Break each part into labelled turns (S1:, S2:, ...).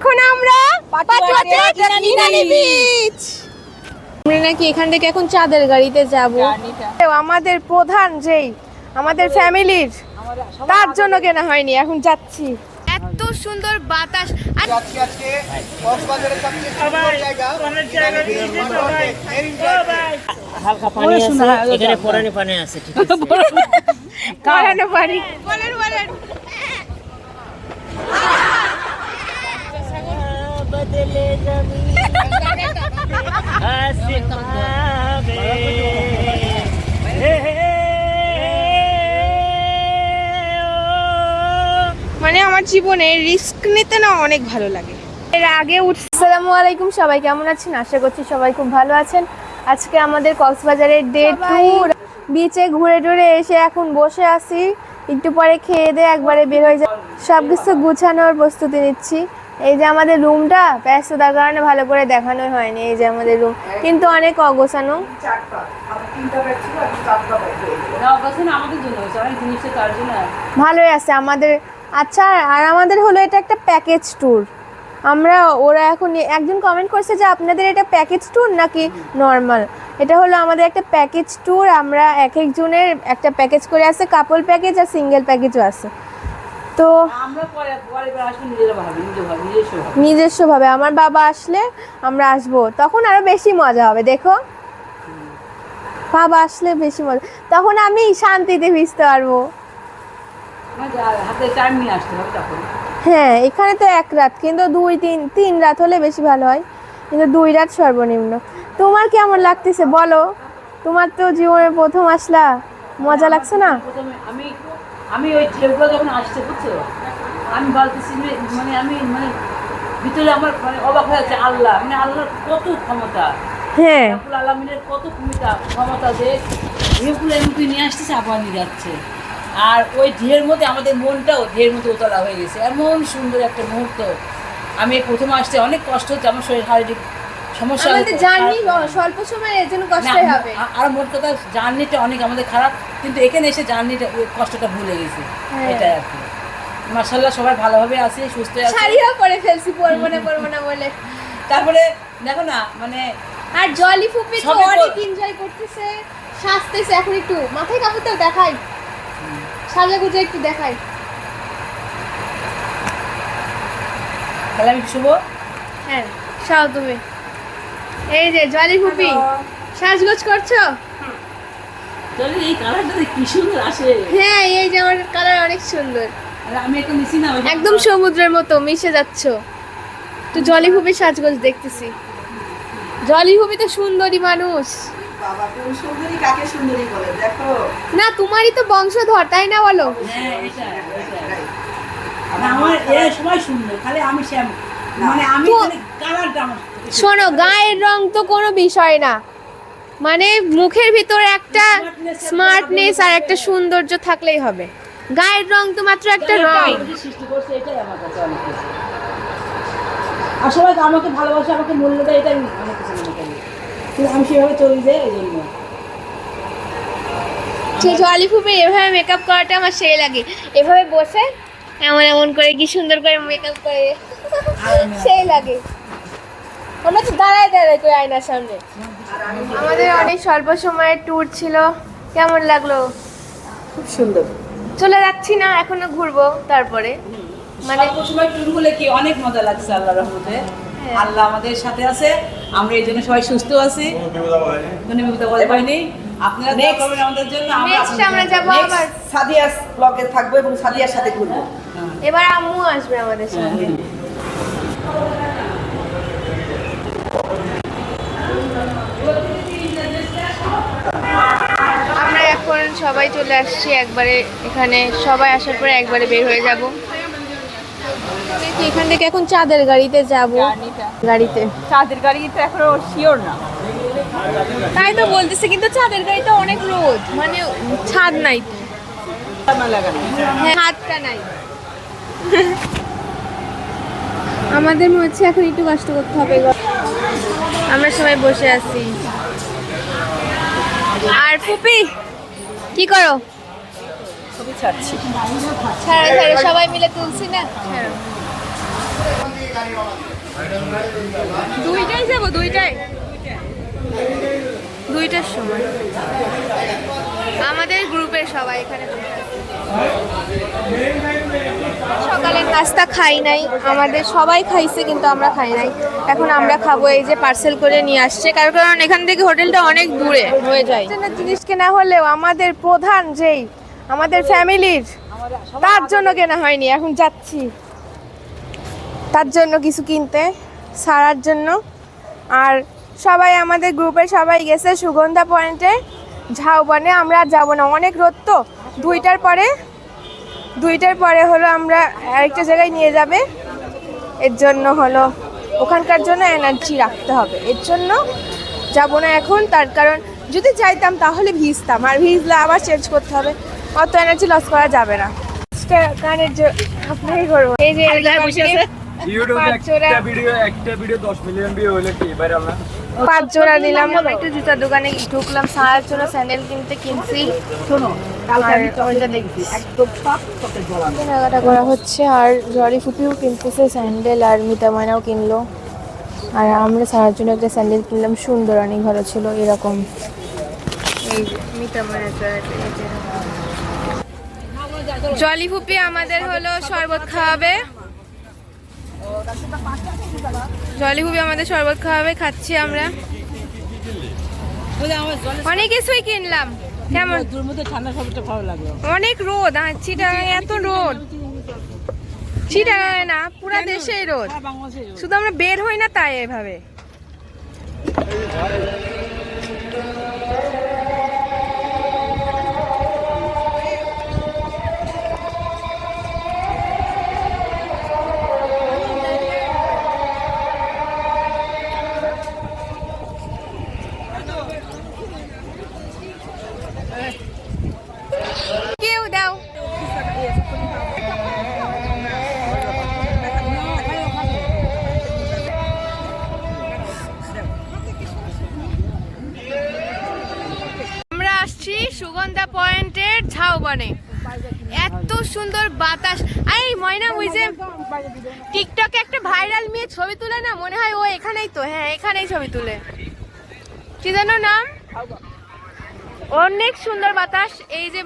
S1: এখন আমরা বিচ আমরা নাকি এখান থেকে এখন চাঁদের গাড়িতে যাব। আমাদের প্রধান যেই আমাদের ফ্যামিলির তার জন্য কেনা হয়নি এখন যাচ্ছি। এত সুন্দর বাতাস। আর
S2: হালকা পানি আছে এখানে পরানি পানি আছে ঠিক আছে।
S1: পারি বলেন বলেন।
S2: বদলে হে
S1: মানে আমার জীবনে রিস্ক নিতে না অনেক ভালো লাগে। এর আগে উঠছি। আসসালামু আলাইকুম সবাই কেমন আছেন? আশা করছি সবাই খুব ভালো আছেন। আজকে আমাদের কক্সবাজারের ডে ট্যুর বিচে ঘুরে টুরে এসে এখন বসে আছি। একটু পরে খেয়ে দিয়ে একবারে বের হয়ে যায় সব কিছু গুছানোর প্রস্তুতি নিচ্ছি। এই যে আমাদের রুমটা ব্যস্ততার কারণে ভালো করে দেখানোই হয়নি এই যে আমাদের রুম। কিন্তু অনেক অগোছানো। ভালোই আছে আমাদের। আচ্ছা আর আমাদের হলো এটা একটা প্যাকেজ ট্যুর আমরা, ওরা এখন একজন কমেন্ট করছে যে আপনাদের এটা প্যাকেজ ট্যুর নাকি নর্মাল এটা হলো আমাদের একটা প্যাকেজ ট্যুর আমরা এক একজনের একটা প্যাকেজ করে আছে কাপল প্যাকেজ আর সিঙ্গেল প্যাকেজও আছে। তো নিজস্বভাবে আমার বাবা আসলে আমরা আসব তখন আরও বেশি মজা হবে দেখো। বাবা আসলে বেশি মজা। তখন আমি শান্তিতে ভিজতে পারব। হ্যাঁ এখানে তো এক রাত কিন্তু দুই তিন তিন রাত হলে বেশি ভালো হয়। কিন্তু দুই রাত সর্বনিম্ন। তোমার কেমন লাগতেছে? বলো। তোমার তো জীবনে প্রথম আসলা। মজা লাগছে না?
S3: আমি আমি ওই ঢেউগুলো যখন আসছে বুঝছ? আমি বলতেছি মানে আমি মানে ভিতরে আমার মানে অবাক হয়ে যাচ্ছে আল্লাহ মানে আল্লাহর কত ক্ষমতা।
S1: হ্যাঁ।
S3: আলমিনের কত ক্ষমতা ক্ষমতা যে ঢেউগুলো এমনি নিয়ে আসতেছে আবার নিয়ে যাচ্ছে আর ওই ঢেউয়ের মধ্যে আমাদের মনটাও ঢেউয়ের মধ্যে উতলা হয়ে গেছে। এমন সুন্দর একটা মুহূর্ত। আমি প্রথম আসতে অনেক কষ্ট হচ্ছে আমার শরীর শারীরিক সমস্যা
S1: আমাদের। জার্নি স্বল্প সময়ের এর জন্য কষ্টই হবে।
S3: আর মোট কথা জার্নিটা অনেক আমাদের খারাপ কিন্তু এখানে এসে জার্নিটা কষ্টটা ভুলে গেছি।
S1: হ্যাঁ।
S3: এটাই আর কি। মার্শাল্লাহ সবাই ভালোভাবে আছে সুস্থ আছে।
S1: শাড়িও পরে ফেলছি পরবো না পরবো না বলে।
S3: তারপরে দেখো না মানে
S1: আর জলি ফুপি তো অনেক এনজয় করতেছে সাজতেছে এখন একটু মাথায় কাপড় তো দেখাই। সাজা গুজে একটু দেখাই।
S3: তাহলে আমি শুভ?
S1: হ্যাঁ সাও তুমি। এই যে জলি ফুপি সাজগোজ করছ?
S3: এই কালারটা কি সুন্দর আসে।
S1: হ্যাঁ এই যে আমার কালার অনেক সুন্দর।
S3: আমি একটু মিশি না
S1: একদম সমুদ্রের মতো মিশে যাচ্ছ। তো জলি ফুপি সাজগোজ দেখতেছি। জলি ফুপি তো সুন্দরী মানুষ।
S4: বাবা তুমি সুন্দরী কাকে সুন্দরী বলে? দেখো।
S1: না তোমারই তো বংশধর তাই না বলো?
S3: হ্যাঁ এটা এটা আমার সবাই সুন্দর খালি আমি শ্যাম। মানে আমার
S1: শোনো গায়ের রং তো কোনো বিষয় না। মানে মুখের ভিতরে একটা স্মার্টনেস আর একটা সৌন্দর্য থাকলেই হবে। গায়ের রং তো মাত্র একটা রং।
S3: তো আমাকে ভালোবাসে আমাকে মূল্য দেয় এটাই আমি অনেক কিছু মনে করি। আমি সেভাবে চলে যাই এই জন্য।
S1: সেই এভাবে মেকআপ করাটা আমার সেই লাগে। এভাবে বসে এমন এমন করে কি সুন্দর করে মেকআপ করে। সেই লাগে। আমরা তো দাঁড়ায় দাঁড়ায় কই আয়নার সামনে। আমাদের অনেক স্বল্প সময়ের ট্যুর ছিল। কেমন লাগল?
S4: খুব সুন্দর।
S1: চলে যাচ্ছি না এখনও ঘুরবো তারপরে।
S3: মানে সময় ট্যুর হলে কি অনেক মজা লাগছে আল্লাহ রহমতে? আল্লাহ আমাদের সাথে আছে আমরা এই জন্য সবাই সুস্থ আছি। কোনো বিপদে বলে পাইনি আপনারা দোয়া করবেন আমাদের জন্য আমরা
S1: নেক্সট আমরা যাব আবার।
S4: সাদিয়াস ব্লগে থাকব এবং সাদিয়ার সাথে ঘুরবো।
S1: এবার আম্মু আসবে আমাদের সঙ্গে আমরা এখন সবাই চলে আসছি একবারে এখানে। সবাই আসার পরে একবারে বের হয়ে যাব। এখান থেকে এখন চাঁদের গাড়িতে যাব। গাড়িতে।
S2: চাঁদের গাড়ি তো এখনও শিওর না।
S1: তাই তো বলতেছে কিন্তু চাঁদের গাড়িতে অনেক রোদ মানে ছাদ নাই হ্যাঁ ছাদটা নাই। আমাদের মনে হচ্ছে এখন একটু কষ্ট করতে হবে। আমরা সবাই বসে আছি। আর ফুপি কি করো?
S4: ছবি ছাড়ছি।
S1: ছাড়া ছাড়া সবাই মিলে তুলছি না?
S5: দিবে
S1: দুইটাই যাব, দুইটাই। দুইটার সময়। আমাদের গ্রুপের সবাই এখানে বসে আছে। সকালে নাস্তা খাই নাই। আমাদের সবাই খাইছে, কিন্তু আমরা খাই নাই। এখন আমরা খাব এই যে পার্সেল করে নিয়ে আসছে। কারণ কারণ এখান থেকে হোটেলটা অনেক দূরে হয়ে যায়। জিনিস কেনা হলেও আমাদের প্রধান যেই, আমাদের ফ্যামিলির, তার জন্য কেনা হয়নি। এখন যাচ্ছি। তার জন্য কিছু কিনতে সারার জন্য। আর সবাই আমাদের গ্রুপে সবাই গেছে সুগন্ধা পয়েন্টে ঝাউবনে আমরা আর যাব না অনেক রোদ তো। দুইটার পরে দুইটার পরে হলো আমরা আরেকটা জায়গায় নিয়ে যাবে। এর জন্য হলো ওখানকার জন্য এনার্জি রাখতে হবে। এর জন্য যাব না এখন তার কারণ যদি যাইতাম তাহলে ভিজতাম। আর ভিজলে আবার চেঞ্জ করতে হবে। অত এনার্জি লস করা যাবে না। কানের যে আপনারই করব এই যে
S6: ইউটিউবে
S1: পাঁচ জোড়া।
S6: একটা ভিডিও একটা ভিডিও 10 মিলিয়ন ভিউ হলে কি? ভাইরাল না
S1: পাঁচ জোড়া নিলাম একটু জুতার দোকানে ঢুকলাম স্যান্ডেল কিনতে কিনছি।
S4: শোনো
S1: কেনাকাটা করা হচ্ছে আর জরি ফুপিও কিনতেছে স্যান্ডেল আর মিতা ময়নাও কিনলো। আর আমরা সারার জন্য একটা স্যান্ডেল কিনলাম সুন্দর অনেক ভালো ছিল এরকম। জলি ফুপি আমাদের হলো শরবত খাওয়াবে। জলি ফুপি আমাদের শরবত খাওয়াবে খাচ্ছি আমরা। অনেক কিছুই কিনলাম। কেমন?
S3: ঠান্ডা সবটা ভালো লাগল
S1: অনেক রোদ আর চিটাগাং এত রোদ। চিটাগাং না পুরা দেশেই রোদ। শুধু আমরা বের হই না তাই এভাবে। সুগন্ধা পয়েন্টের ঝাউবনে এত সুন্দর বাতাস। এই ময়না, ওই যে টিকটকে একটা ভাইরাল মেয়ে ছবি তুলে না, মনে হয় ও এখানেই তো। হ্যাঁ এখানেই ছবি তুলে। কি যেন নাম? অনেক সুন্দর বাতাস। এই যে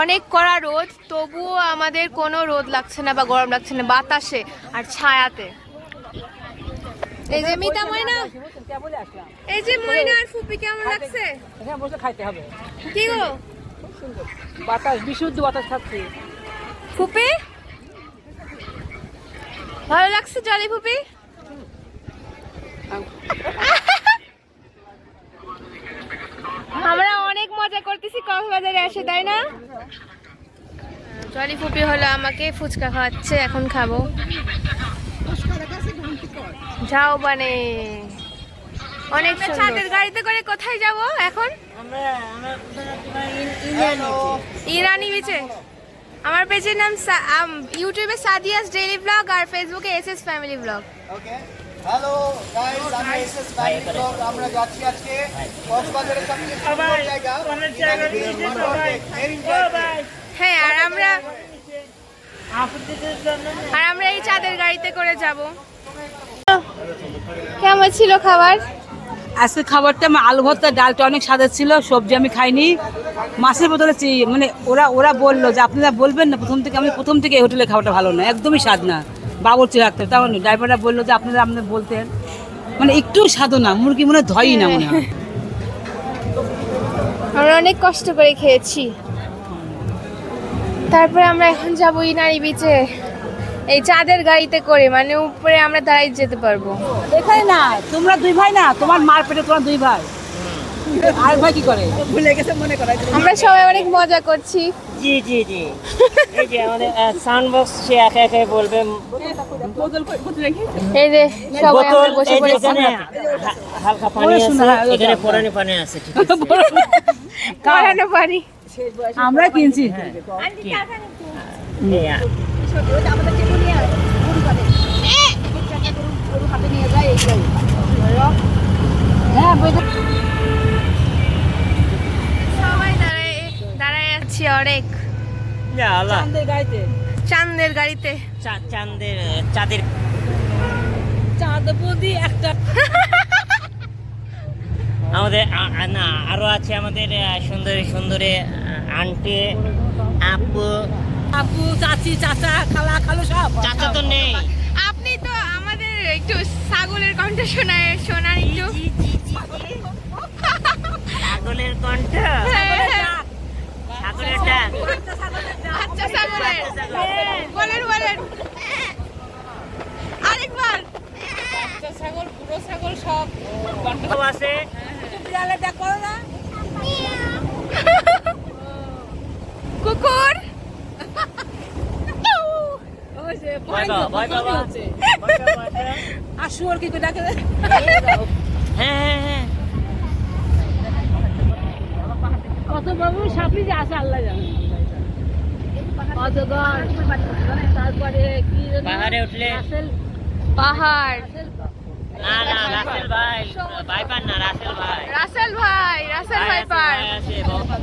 S1: অনেক কড়া রোদ, তবুও আমাদের কোনো রোদ লাগছে না বা গরম লাগছে না বাতাসে আর ছায়াতে। এই যে মিতা ময়না। এই যে ময়না আর ফুপি কেমন লাগছে?
S3: এখানে বসে খাইতে হবে।
S1: কি গো?
S3: বাতাস বিশুদ্ধ বাতাস খাচ্ছি।
S1: ফুপি? ভালো লাগছে জলি ফুপি? আমরা অনেক মজা করতেছি কক্সবাজারে এসে তাই না? জলি ফুপি হলো আমাকে ফুচকা খাওয়াচ্ছে এখন খাব। যাও মানে। অনেক ছাদের গাড়িতে করে কোথায় যাব এখন। ইরানি বিচে আমার পেজের নাম ইউটিউবে সাদিয়াস ডেইলি ব্লগ আর ফেসবুকে S S family
S5: vlog hello guys আমি এসএস বাইক ব্লগ আমরা যাচ্ছি আজকে কক্সবাজারের সবচেয়ে সুন্দর জায়গা।
S2: অনেক জায়গা নিয়েছে সবাই।
S5: Very
S2: ও
S5: interesting.
S2: ভাই,
S1: হ্যাঁ আর আমরা
S2: আপনাদের জন্য না।
S1: আর আমরা এই চাঁদের গাড়িতে করে যাব। কেমন ছিল খাবার?
S3: আজকে খাবারটা আমার আলু ভর্তা ডালটা অনেক স্বাদের ছিল সবজি আমি খাইনি। মাছের বদলে চি- মানে ওরা ওরা বলল যে আপনারা বলবেন না প্রথম থেকে আমি প্রথম থেকে এই হোটেলে খাবারটা ভালো না একদমই স্বাদ না। বাবরচি রাখতে তখন ড্রাইভাররা বলল যে আপনারা আপনারা বলতেন। মানে একটু স্বাদও না মুরগি মনে হয় ধয়ই না মনে হয়।
S1: আমরা অনেক কষ্ট করে খেয়েছি। তারপরে আমরা এখন যাব ইনারি বিচে। এই চাঁদের গাড়িতে করে মানে উপরে আমরা দাঁড়াই যেতে পারব।
S3: এখানে না তোমরা দুই ভাই না তোমার মার পেটে তোমার দুই ভাই। আর ভাই কি করে?
S4: ভুলে গেছে মনে করাই
S1: আমরা সবাই অনেক মজা করছি।
S2: জি জি জি। এই যে আমাদের সাউন্ড বক্স সে একা একাই বলবে।
S1: এই যে সবাই আমরা বসে পড়েছি।
S2: হালকা পানি আছে এখানে পানি আছে ঠিক আছে।
S1: পারি
S3: আমরা কিনছি।
S2: কি? এই, আ-
S3: হ্যাঁ বই-
S1: সবাই দাঁড়ায় দাঁড়ায় আছি অনেক।
S3: চাঁদের গাড়িতে।
S1: চাঁদের
S2: চাঁদের চাঁদের।
S3: বৌদি একটা
S2: আমাদের না আরও আছে আমাদের সুন্দরী সুন্দরী আন্টি আপু।
S3: আপু চাচি চাচা খালা খালো সব।
S2: চাচা তো নেই।
S1: একটু ছাগলের কণ্ঠ শোনায় শোনান একটু।
S2: ছাগলের কণ্ঠ?
S1: হ্যাঁ,
S2: ছাগলের ডাক।
S1: আচ্ছা ছাগলের। হ্যাঁ, বলেন বলেন। আরেকবার।
S3: ছাগল পুরো ছাগল সব।
S2: সব আছে।
S3: বিড়ালের ডাক করো না
S1: কুকুর?
S2: ভয় ভয় ভয় পাও।
S3: আর কি করে ডাকে?
S2: হ্যাঁ হ্যাঁ হ্যাঁ।
S3: কত বাবু সাপড়ি যে আছে আল্লাহ জানে। অজগর তারপরে কি
S2: পাহাড়ে উঠলে।
S1: পাহাড়।
S2: না না রাসেল ভাই ভাই পান না রাসেল ভাই।
S1: রাসেল ভাই রাসেল ভাই
S2: আছে,
S1: পার
S2: ভাই আছে, বাবা।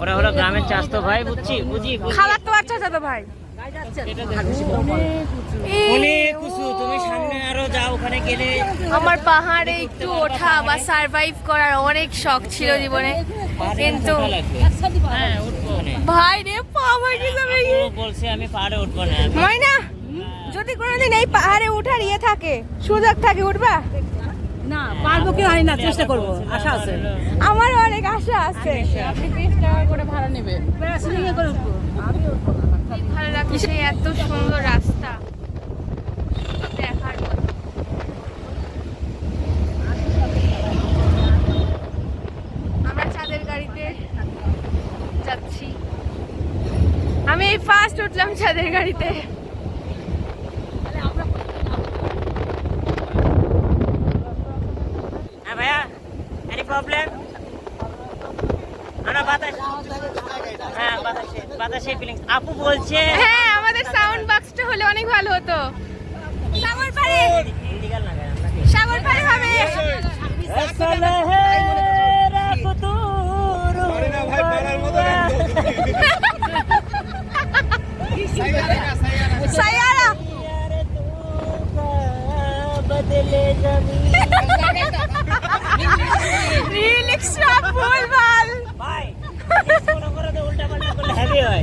S2: ওরা হলো গ্রামের চাস্তো ভাই বুঝছি বুঝি বুঝি।
S1: খালার তো বাচ্চা তো ভাই।
S2: অনেক উঁচু তুমি সামনে আরও যাও ওখানে গেলে
S1: আমার পাহাড়ে একটু ওঠা বা সারভাইভ করার অনেক শখ ছিল জীবনে কিন্তু।
S2: হ্যাঁ ওখানে।
S1: ভাই রে পা যাবে
S2: বলছে আমি পাহাড়ে উঠবো না
S1: ময়না যদি কোনোদিন এই পাহাড়ে উঠার ইয়ে থাকে সুযোগ থাকে উঠবা
S3: না পারব কি জানি না চেষ্টা করব। আশা আছে।
S1: আমার অনেক আশা আছে।
S3: আপনি বিশ টাকা করে ভাড়া নেবে সিলিংয়ে করে উঠবো।
S1: ভালো লাগছে এত সুন্দর রাস্তা। দেখার মতো। আমরা চাঁদের গাড়িতে যাচ্ছি। আমি ফার্স্ট উঠলাম চাঁদের গাড়িতে।
S2: হ্যাঁ ভাইয়া এনি প্রবলেম বাতাস। হ্যাঁ বাতাসে বাতাসে ফিলিংস আপু বলছে
S1: হ্যাঁ আমাদের সাউন্ড বক্সটা হলে অনেক ভালো হতো। সাগর পাড়ে
S2: হিন্দি গান লাগায়
S1: সাগর পাড়ে হবে। সায়ারা
S2: বদলে এক্সট্রা
S1: ফুল বাল
S2: ভাই ফলো করে দে উল্টা পাল্টা করলে হেভি হয়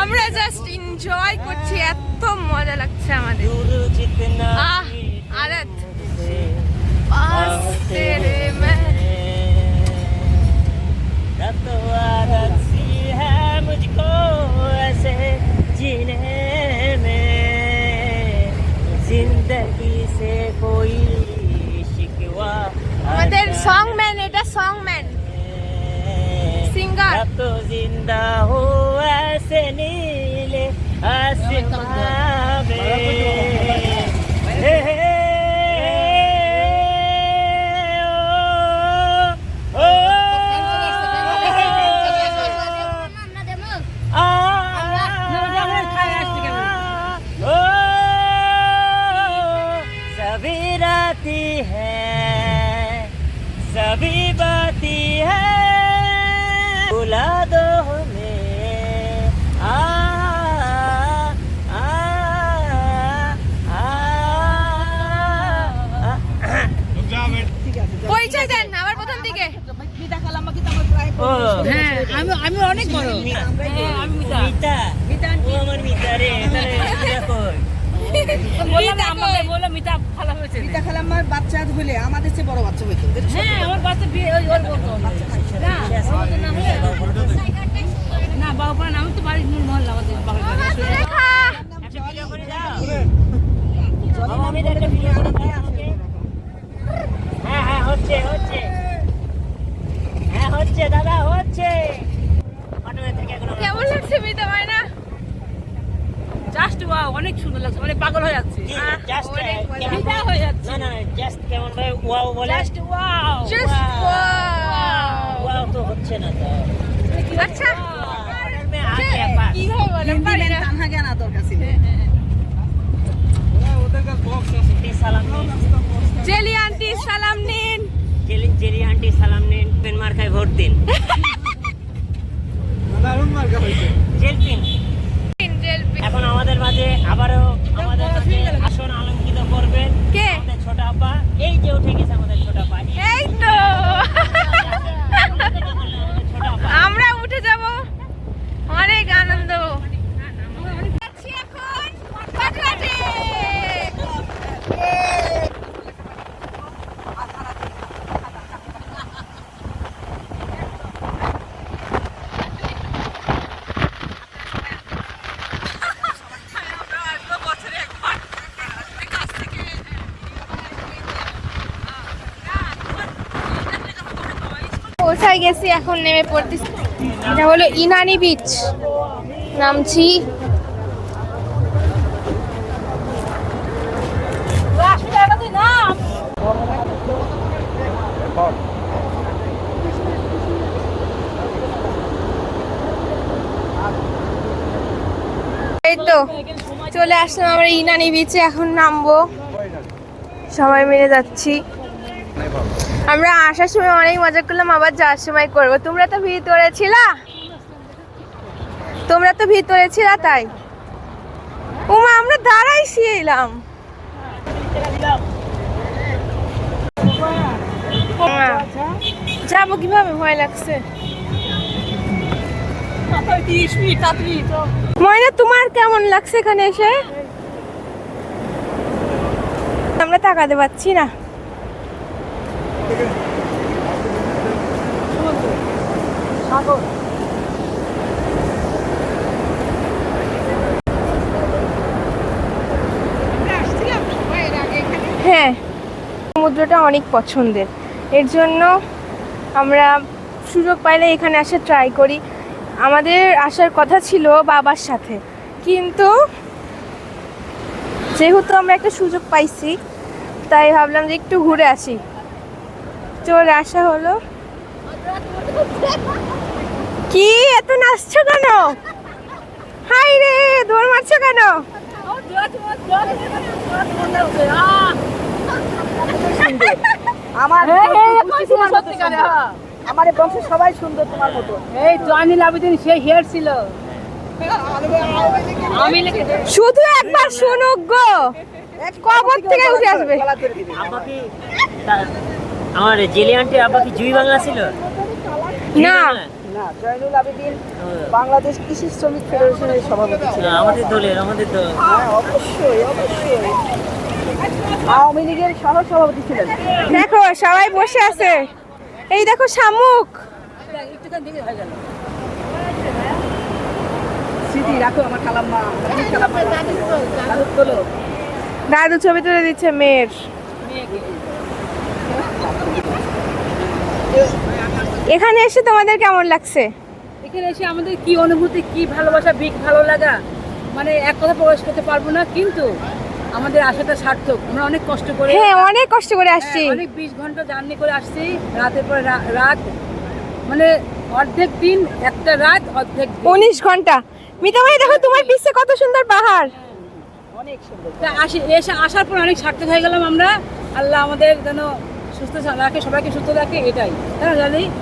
S1: আমরা জাস্ট এনজয় করছি এত মজা লাগছে আমাদের আহ আরাত
S2: পাস তেরে মে
S1: আমাদের সং ম্যান এটা সং ম্যান Singer.
S2: अब तो जिंदा हो ऐसे नीले आसमां में
S4: খেলে আমার বাচ্চা হইলে আমাদের চেয়ে বড় বাচ্চা হইতো
S3: হ্যাঁ আমার বাচ্চা বিয়ে ওর না আমাদের না বাবা নাম তো বাড়ির মূল আমাদের।
S2: হ্যাঁ হ্যাঁ হচ্ছে হচ্ছে। হ্যাঁ হচ্ছে দাদা হচ্ছে।
S1: কেমন লাগছে মিতা মায়না
S3: জাস্ট ওয়াও অনেক সুন্দর লাগছে মানে পাগল হয়ে যাচ্ছে।
S2: জি,
S1: আহ,
S2: just,
S1: অনেক
S2: uh,
S1: মজা।
S2: কেমন-
S3: হয়ে যাচ্ছে।
S2: না না জাস্ট কেমন ভাই ওয়াও বলে?
S3: জাস্ট ওয়াও
S1: জাস্ট
S2: ওয়াও তো হচ্ছে না তো।
S1: আচ্ছা। পারি না।
S4: ছিল?
S2: আন্টি নিন।
S1: জেলি আন্টি সালাম নিন।
S2: জেলি জেলি আন্টি সালাম নিন পেন মার্কায় ভোট দিন।
S1: কোথায়
S2: জেলপিন এখন আমাদের মাঝে আবারও আমাদের আসন আলঙ্কিত করবেন। ছোট আপা। এই যে উঠে
S1: গেছি, এখন নেমে পড়তেছি। এটা হলো ইনানি বিচ নামছি এই তো চলে আসলাম আমরা ইনানি বিচে এখন নামবো। সবাই মিলে যাচ্ছি। আমরা আসার সময় অনেক মজা করলাম, আবার যাওয়ার সময় করব। তোমরা তো ভিতরে ছিলা? তোমরা তো ভিতরে ছিলা তাই? উমা, আমরা দাঁড়াইছি এলাম। যাব কীভাবে? ভয় লাগছে। ময়না, তোমার কেমন লাগছে এখানে এসে? আমরা তাকাতে পাচ্ছি না। হ্যাঁ সমুদ্রটা অনেক পছন্দের। এর জন্য আমরা সুযোগ পাইলে এখানে আসে ট্রাই করি। আমাদের আসার কথা ছিল বাবার সাথে। কিন্তু যেহেতু আমরা একটা সুযোগ পাইছি, তাই ভাবলাম যে একটু ঘুরে আসি। চলে আসা হলো। কি? এত নাচছো কেন? হাই রে দৌড় মারছো কেন?
S4: আমার। আমার বংশের সবাই সুন্দর তোমার মতো।
S3: এই জয়নুল আবেদিন সে হেয়ার ছিল।
S1: শুধু একবার শুনুক গো। কবর থেকে উঠে আসবে।
S2: আমার জেলি আন্টি আব্বা কি জুই বাংলা ছিল?
S1: না।
S4: না জয়নুল আবেদিন বাংলাদেশ কৃষি শ্রমিক ফেডারেশনের সভাপতি ছিলেন।
S2: আমাদের দলের আমাদের দল।
S4: হ্যাঁ অবশ্যই অবশ্যই। আওয়ামী লীগের সহ সভাপতি ছিলেন।
S1: দেখো সবাই বসে আছে। এই দেখো শামুক।
S3: একটুখানি দিকে হয়ে গেল
S4: স্মৃতি রাখো। আমার দাদু
S1: দাদু ছবি তুলে দিচ্ছে মেয়ের। এখানে এসে তোমাদের কেমন লাগছে?
S3: এখানে এসে আমাদের কি অনুভূতি কি ভালোবাসা বিগ ভালো লাগা? মানে এক কথা প্রকাশ করতে পারব না কিন্তু আমাদের আশাটা সার্থক। আমরা অনেক কষ্ট করে
S1: হ্যাঁ অনেক কষ্ট করে আসছি।
S3: হ্যাঁ, অনেক বিশ ঘণ্টা জার্নি করে আসছি রাতের পর রাত মানে অর্ধেক দিন একটা রাত অর্ধেক।
S1: উনিশ ঘণ্টা। মিতা ভাই দেখো তোমার পিছে কত সুন্দর পাহাড়।
S4: অনেক সুন্দর।
S3: আসি এসে আসার পর অনেক সার্থক হয়ে গেলাম আমরা। আল্লাহ আমাদের যেন সুস্থ রাখে সবাইকে সুস্থ রাখে এটাই।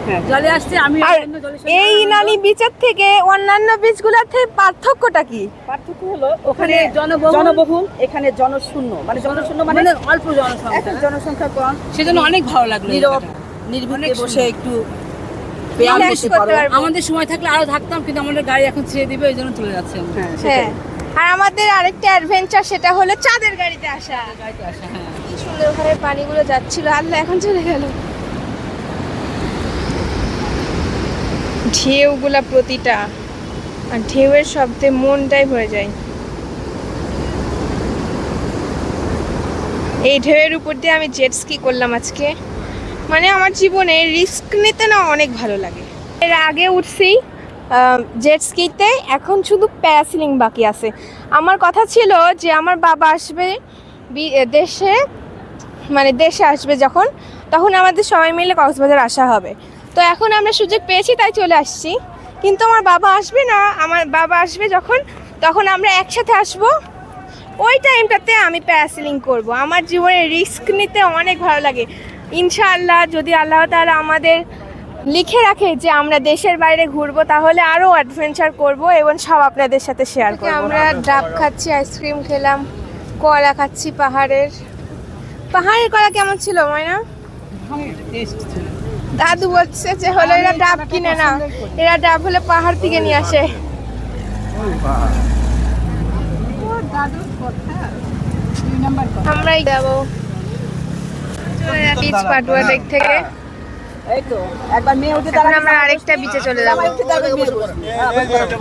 S4: হ্যাঁ।
S3: জলে আসছে আমি
S1: এই
S3: আনন্দ-
S1: নানি বিচের থেকে অন্যান্য বিচগুলোর থেকে পার্থক্যটা কি?
S4: পার্থক্য হলো
S3: ওখানে
S4: ওখানে
S3: জনবহুল-
S4: এখানে জনশূন্য। মানে জনশূন্য মানে
S3: মানে অল্প জনসংখ্যা।
S4: জনসংখ্যা কম।
S3: সেজন্য অনেক ভালো লাগল
S4: নীরব
S3: জায়গাটা।
S4: বসে একটু।
S3: আমাদের সময় থাকলে আরও থাকতাম কিন্তু আমাদের গাড়ি এখন ছেড়ে দিবে ওই জন্য চলে যাচ্ছে
S4: হ্যাঁ
S1: হ্যাঁ। আর আমাদের আরেকটা অ্যাডভেঞ্চার সেটা হলো চাঁদের গাড়িতে আসা।
S3: গাড়িতে আসা হ্যাঁ।
S1: কি সুন্দরভাবে পানিগুলো যাচ্ছিল। আল্লাহ এখন চলে গেল। ঢেউগুলা প্রতিটা, আর ঢেউয়ের শব্দে মনটাই ভরে যায়। এই ঢেউয়ের উপর দিয়ে আমি জেট স্কি করলাম আজকে। মানে আমার জীবনে রিস্ক নিতে না অনেক ভালো লাগে। এর আগে উঠছি জেট স্কিতে এখন শুধু প্যারাসিলিং বাকি আছে। আমার কথা ছিল যে আমার বাবা আসবে দেশে মানে দেশে আসবে যখন তখন আমাদের সবাই মিলে কক্সবাজার আসা হবে। তো এখন আমরা সুযোগ পেয়েছি তাই চলে আসছি। কিন্তু আমার বাবা আসবে না আমার বাবা আসবে যখন তখন আমরা একসাথে আসব। ওই টাইমটাতে আমি প্যারাসিলিং করব। আমার জীবনে রিস্ক নিতে অনেক ভালো লাগে। ইনশাআল্লাহ যদি আল্লাহ তাআলা আমাদের লিখে রাখে যে আমরা দেশের বাইরে ঘুরবো তাহলে আরও অ্যাডভেঞ্চার করব এবং সব আপনাদের সাথে শেয়ার করব। আমরা ডাব খাচ্ছি আইসক্রিম খেলাম কলা খাচ্ছি পাহাড়ের। পাহাড়ের কলা কেমন ছিল ময়না? দাদু বলছে যে হলো এরা ডাব কিনে না। এরা ডাব হলে পাহাড় থেকে নিয়ে আসে। আমরাই যাব। বিচ পাটুয়া লেক থেকে।
S4: এই তো একবার মেয়ে উঠে
S1: এখন
S4: দাঁড়াবে
S1: আমরা আরেকটা বিচে চলে যাব।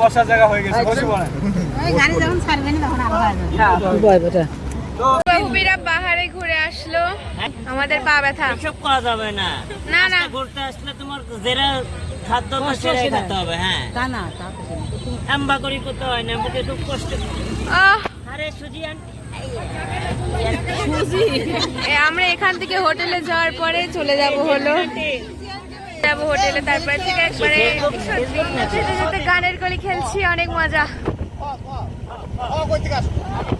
S6: বসার জায়গা হয়ে গেছে
S1: পাহাড়ে ঘুরে আসলো। আমাদের পা ব্যথা।
S2: এসব করা যাবে না।
S1: না না।
S2: ঘুরতে আসলে তোমার খাদ্য খেতে হবে হ্যাঁ।
S3: তা না তা।
S2: এম্বা করি করতে হয় না মুখে খুব কষ্ট
S1: আহ!
S2: আরে সুজি
S1: আমরা এখান থেকে হোটেলে যাওয়ার পরে চলে যাব হলো। যাব হোটেলে তারপর থেকে একবারে যেতে যেতে গানের কলি খেলছি অনেক মজা।
S5: ও কই থেকে আসো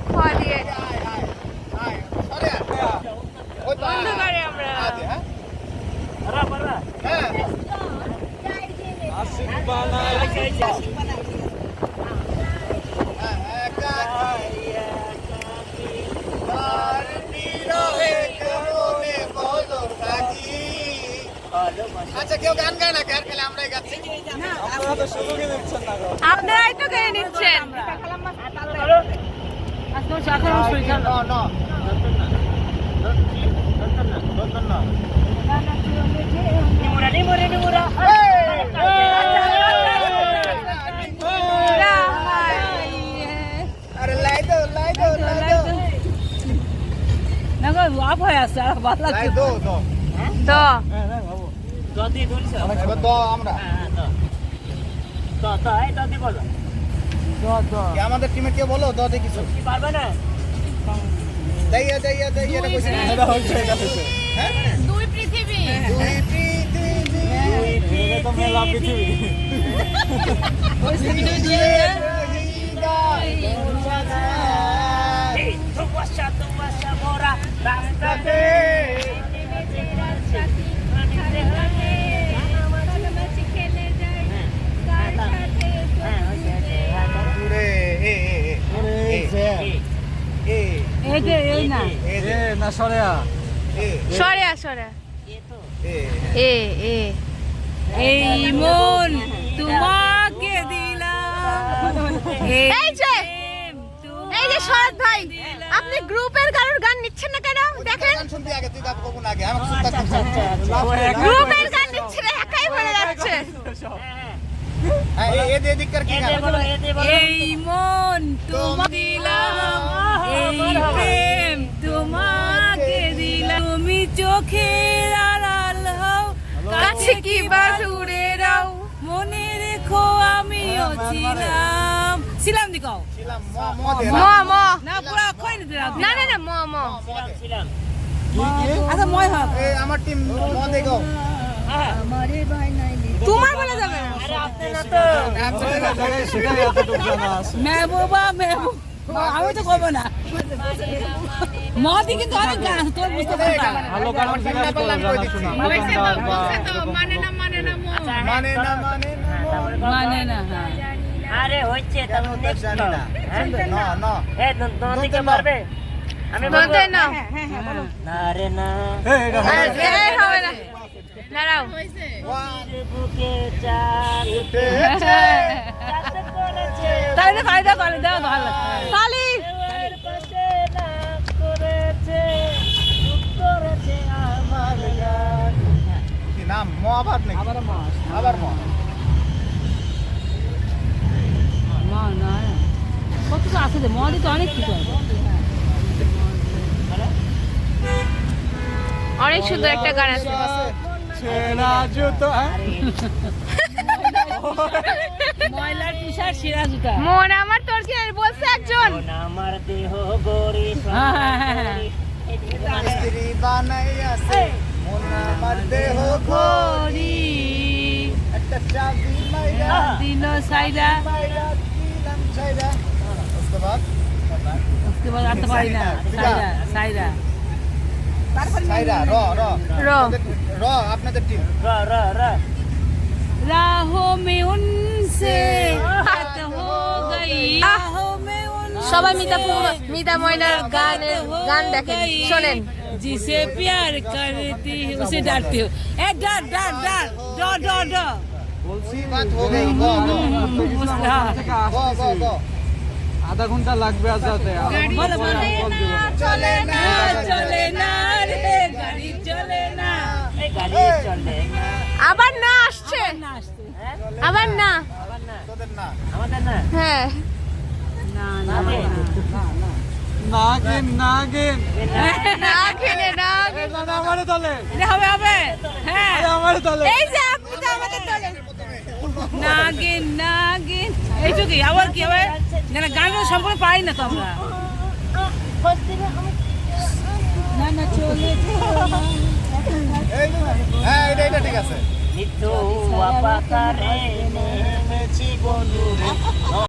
S1: খাওয়া দিয়ে।
S5: আচ্ছা কেউ গান গায় না? খেলে আমরাই গাচ্ছি।
S1: আপনারাই তো গেয়ে
S3: চাকর আমার
S5: না না। নন্দন না
S2: নিমুরা নিমুরা নিমুরা
S5: আরে লাই দো লাই দো লাই দো
S3: না গো, আপ আসছে, আর ভালো লাগছে।
S5: লাই দো দো
S1: তো
S5: আমরা
S2: হ্যাঁ তো তো তো এই দদি বলো
S5: কি আমাদের টিমে কে বলো? দো দেখি
S2: পারবে না?
S5: দাইয়া দাইয়া দাইয়া এটা কইছে। এটা হইছে এটা হইছে।
S1: দুই পৃথিবী
S5: দুই পৃথিবী
S6: এটা তো মেলা পৃথিবী
S2: এই তোমাশা তোমাশা মোরা রাস্তাতে
S3: এই যে, এই না।
S6: না সরে আ
S1: সরে
S5: এ
S1: এ এ।
S3: এই মন তোমাকে দিলাম।
S1: এই যে এই যে শরৎ ভাই আপনি গ্রুপের কারোর গান নিচ্ছেন না কেন? দেখেন। গ্রুপের গান নিচ্ছে না একাই বলে যাচ্ছে।
S5: হ্যাঁ
S3: এই মন তোমাকে দিলাম। এই প্রেম তোমাকে দিলাম তুমি চোখের আড়াল হও
S1: কাছে কি বা দূরে রাও
S3: মনে রেখো আমিও ছিলাম ছিলাম দিকাও
S5: ছিলাম ম ম দে
S1: ম ম।
S3: না পুরো রাখো
S1: না না না ম ম।
S2: ছিলাম
S3: আচ্ছা মই হোক
S5: এ আমার টিম ম দে গো
S1: তোমার বলে যাবে।
S2: আরে আপনি না তো
S3: মেহবুবা মেহবুব। আমি তো কব না মদি কিন্তু অনেক গান তোর বুঝতে পারবা
S6: ভালো গান
S1: মানে না মানে না
S5: মানে না মানে না
S3: মানে হ্যাঁ
S2: আরে হচ্ছে তাহলে নেক্সট
S5: না না
S2: এ নদীকে পারবে আমি
S1: বলতে না
S2: না রে না
S6: এই
S1: হবে না দাঁড়াও
S2: বুকে চাল
S5: উঠেছে
S3: না ফায়দা করে দাও ভালো লাগছে
S1: তালি
S2: এর পাশে নাচ করেছে চুপ করেছে আমার গান
S5: কি নাম? ম আবার নাকি?
S3: আবার মাস
S5: আবার ম।
S3: না। কত তো আছে মদি তো অনেক কিছু আছে।
S1: অনেক সুন্দর একটা গান আছে।
S6: ছেঁড়া জুতো হ্যাঁ?
S3: ময়লার টি শার্ট সিরা জুতা
S1: মন আমার তোর কি আর বলছে একজন
S2: মন আমার দেহ গড়ি
S3: হ্যাঁ, হ্যাঁ, হ্যাঁ, হ্যাঁ।
S5: স্ত্রী বানাইয়াছে মন আমার দেহ ঘড়ি একটা চাবি মাইরা
S3: দিল সাইডা
S5: মাইরা দিলাম ছাইরা उसके बाद
S3: उसके बाद আর তো পারি না সাইডা সাইডা
S5: ছাইরা র র
S1: র
S5: র আপনাদের টিম
S2: র র র
S3: राहों में उनसे बात हो गई राहों में उनसे
S1: সবাই মিতা পু- মিতা ময়নার গানের গান দেখেন শোনেন
S3: जिसे प्यार करती है उसे डांटती हो ए डर डर डर डो डो डो
S5: বলছি বাত हो गई গো গো
S3: हाँ।
S5: গো গো গো
S6: আধা ঘন্টা লাগবে আর যাতে
S3: बोलो बोलो
S5: চলে না
S3: चले ना रे गाड़ी चले ना
S2: এই গাড়ি চলে না
S1: আবার না আসছে
S3: नाचते
S1: হ্যাঁ?
S6: আবার
S1: না?
S3: হ্যাঁ। হ্যাঁ। আবার কি হবে না গান সম্পূর্ণ পাই না তো আমরা।
S5: ঠিক আছে।
S2: নিত্য আপাতারে নেমেছি বন্ধুরে।